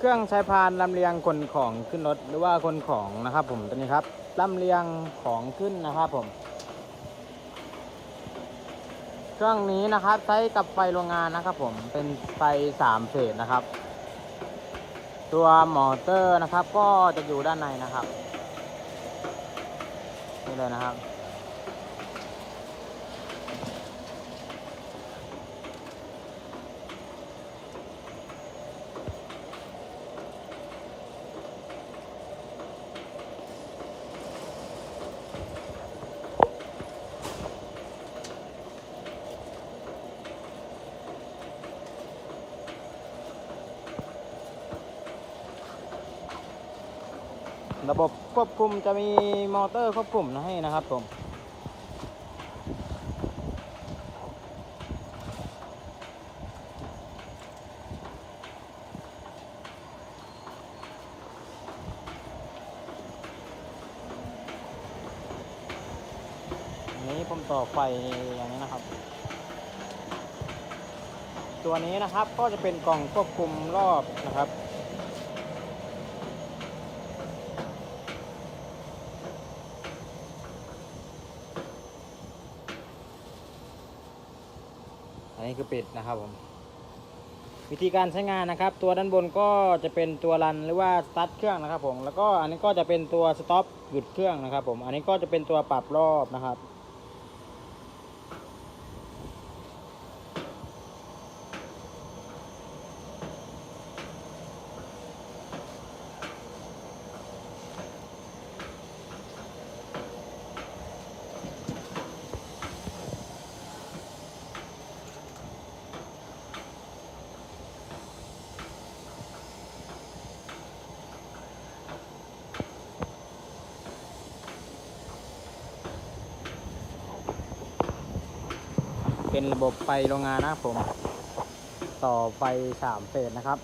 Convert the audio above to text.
เครื่องใช้พานลำเลียงขนของขึ้นรถหรือว่าขนของนะครับ ผมตัวนี้ครับลำเลียงของขึ้นนะครับผม เครื่องนี้นะครับใช้กับไฟโรงงานนะครับ ผมเป็นไฟสามเฟสนะครับ ตัวมอเตอร์นะครับ ก็จะอยู่ด้านในนะครับนี่เลยนะครับ ระบบควบคุมจะมีมอเตอร์ควบคุมให้นะครับผมอันนี้ผมต่อไฟอย่างนี้นะครับ ตัวนี้นะครับก็จะเป็นกล่องควบคุมรอบนะครับ อันนี้คือปิดนะครับผม วิธีการใช้งานนะครับ ตัวด้านบนก็จะเป็นตัวรันหรือว่าสตาร์ทเครื่องนะครับผม แล้วก็อันนี้ก็จะเป็นตัวสต็อปหยุดเครื่องนะครับผม อันนี้ก็จะเป็นตัวปรับรอบนะครับ เป็นระบบไฟโรงงานนะครับผม ต่อไฟสามเฟสนะครับ